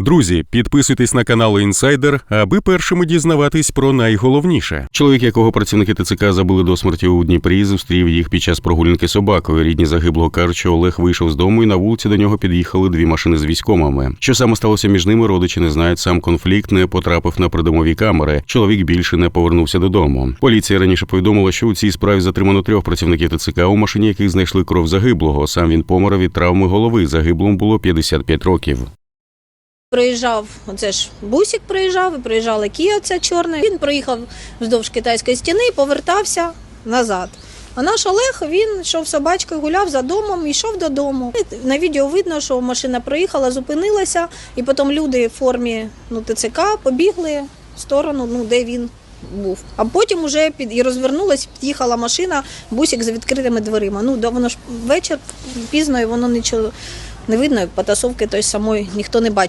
Друзі, підписуйтесь на канал Інсайдер, аби першими дізнаватись про найголовніше. Чоловік, якого працівники ТЦК забили до смерті у Дніпрі, зустрів їх під час прогулянки собакою. Рідні загиблого кажуть, що Олег вийшов з дому і на вулиці до нього під'їхали дві машини з військомами. Що саме сталося між ними, родичі не знають. Сам конфлікт не потрапив на придомові камери. Чоловік більше не повернувся додому. Поліція раніше повідомила, що у цій справі затримано трьох працівників ТЦК, у машині яких знайшли кров загиблого. Сам він помер від травми голови. Загиблому було 55 років. Проїжджав, оце ж бусик проїжджав, і проїжджала Кія ця чорна. Він проїхав вздовж китайської стіни і повертався назад. А наш Олег він йшов собачкою, гуляв за домом, йшов додому. На відео видно, що машина проїхала, зупинилася, і потім люди в формі ну, ТЦК побігли в сторону, ну, де він був. А потім уже під і розвернулась, під'їхала машина, бусик з відкритими дверима. Ну, воно ж вечір пізно, і воно нічого не видно, потасовки той самої ніхто не бачив.